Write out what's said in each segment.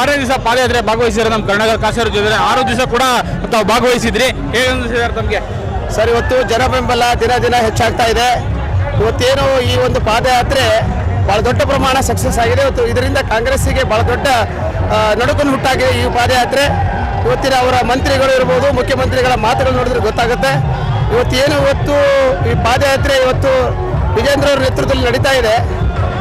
ಆರನೇ ದಿವಸ ಪಾದಯಾತ್ರೆ ಭಾಗವಹಿಸಿದ್ರೆ ನಮ್ಮ ಕರ್ನಾಟಕ ಕಾಸರ ಜೊತೆ ಆರು ದಿವಸ ಕೂಡ ತಾವು ಭಾಗವಹಿಸಿದ್ರಿ. ಹೇಗೆ ತಮಗೆ. ಸರ್, ಇವತ್ತು ಜನ ಬೆಂಬಲ ದಿನ ದಿನ ಹೆಚ್ಚಾಗ್ತಾ ಇದೆ. ಇವತ್ತೇನು ಈ ಒಂದು ಪಾದಯಾತ್ರೆ ಬಹಳ ದೊಡ್ಡ ಪ್ರಮಾಣ ಸಕ್ಸಸ್ ಆಗಿದೆ. ಇವತ್ತು ಇದರಿಂದ ಕಾಂಗ್ರೆಸ್ಸಿಗೆ ಬಹಳ ದೊಡ್ಡ ನಡುಕನ್ನು ಹುಟ್ಟಾಗಿದೆ ಈ ಪಾದಯಾತ್ರೆ. ಇವತ್ತಿನ ಅವರ ಮಂತ್ರಿಗಳು ಇರ್ಬೋದು, ಮುಖ್ಯಮಂತ್ರಿಗಳ ಮಾತುಗಳು ನೋಡಿದ್ರೆ ಗೊತ್ತಾಗುತ್ತೆ. ಇವತ್ತೇನು ಇವತ್ತು ಈ ಪಾದಯಾತ್ರೆ ಇವತ್ತು ವಿಜೇಂದ್ರ ಅವರ ನೇತೃತ್ವದಲ್ಲಿ ನಡೀತಾ ಇದೆ.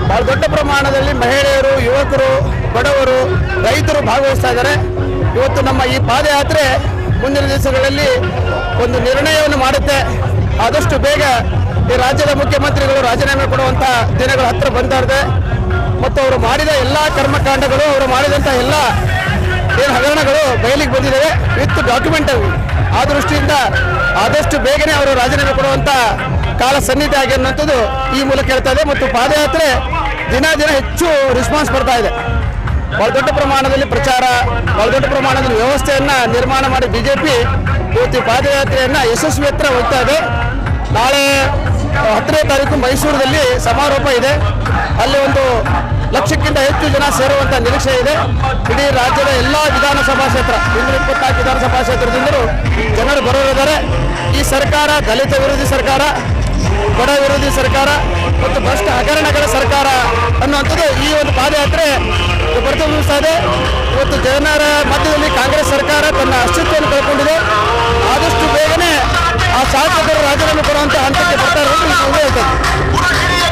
ಬಹಳ ದೊಡ್ಡ ಪ್ರಮಾಣದಲ್ಲಿ ಮಹಿಳೆಯರು ಯುವಕರು, ಬಡವರು, ರೈತರು ಭಾಗವಹಿಸ್ತಾ ಇದ್ದಾರೆ. ಇವತ್ತು ನಮ್ಮ ಈ ಪಾದಯಾತ್ರೆ ಮುಂದಿನ ದಿವಸಗಳಲ್ಲಿ ಒಂದು ನಿರ್ಣಯವನ್ನು ಮಾಡುತ್ತೆ. ಆದಷ್ಟು ಬೇಗ ಈ ರಾಜ್ಯದ ಮುಖ್ಯಮಂತ್ರಿಗಳು ರಾಜೀನಾಮೆ ಕೊಡುವಂಥ ದಿನಗಳ ಹತ್ರ ಬಂತಾ ಮತ್ತು ಅವರು ಮಾಡಿದ ಎಲ್ಲ ಕರ್ಮಕಾಂಡಗಳು, ಅವರು ಮಾಡಿದಂಥ ಎಲ್ಲ ಏನು ಹಗರಣಗಳು ಬಯಲಿಗೆ ಬಂದಿದ್ದಾವೆ. ವಿತ್ ಡಾಕ್ಯುಮೆಂಟ್ ಆ ದೃಷ್ಟಿಯಿಂದ ಆದಷ್ಟು ಬೇಗನೆ ಅವರು ರಾಜೀನಾಮೆ ಕೊಡುವಂಥ ಕಾಲ ಸನ್ನಿಧಿ ಆಗಿರುವಂಥದ್ದು ಈ ಮೂಲಕ ಹೇಳ್ತಾ ಇದೆ. ಮತ್ತು ಪಾದಯಾತ್ರೆ ದಿನ ದಿನ ಹೆಚ್ಚು ರೆಸ್ಪಾನ್ಸ್ ಬರ್ತಾ ಇದೆ. ಬಹಳ ದೊಡ್ಡ ಪ್ರಮಾಣದಲ್ಲಿ ಪ್ರಚಾರ, ಬಹಳ ದೊಡ್ಡ ಪ್ರಮಾಣದಲ್ಲಿ ವ್ಯವಸ್ಥೆಯನ್ನು ನಿರ್ಮಾಣ ಮಾಡಿ ಬಿಜೆಪಿ ಪೂರ್ತಿ ಪಾದಯಾತ್ರೆಯನ್ನು ಯಶಸ್ವಿ ಹತ್ರ ಹೋಗ್ತಾ ಇದೆ. ನಾಳೆ ಹತ್ತನೇ ತಾರೀಕು ಮೈಸೂರಿನಲ್ಲಿ ಸಮಾರೋಪ ಇದೆ. ಅಲ್ಲಿ ಒಂದು ಲಕ್ಷಕ್ಕಿಂತ ಹೆಚ್ಚು ಜನ ಸೇರುವಂತ ನಿರೀಕ್ಷೆ ಇದೆ. ಇಡೀ ರಾಜ್ಯದ ಎಲ್ಲ ವಿಧಾನಸಭಾ ಕ್ಷೇತ್ರ, ಇನ್ನೂರ ಇಪ್ಪತ್ನಾಲ್ಕು ವಿಧಾನಸಭಾ ಕ್ಷೇತ್ರದಿಂದಲೂ ಜನರು ಬರೋರಿದ್ದಾರೆ. ಈ ಸರ್ಕಾರ, ದಲಿತ ವಿರೋಧಿ ಸರ್ಕಾರ ಬಡ ವಿರೋಧಿ ಸರ್ಕಾರ ಮತ್ತು ಭ್ರಷ್ಟ ಹಗರಣಗಳ ಸರ್ಕಾರ ಅನ್ನುವಂಥದ್ದು ಈ ಒಂದು ಪಾದಯಾತ್ರೆ ಪ್ರತಿಬಿಂಬಿಸ್ತಾ ಇದೆ ಇವತ್ತು ಜನರ ಮಧ್ಯದಲ್ಲಿ ಕಾಂಗ್ರೆಸ್ ಸರ್ಕಾರ ತನ್ನ ಅಸ್ತಿತ್ವವನ್ನು ಕಳ್ಕೊಂಡಿದೆ.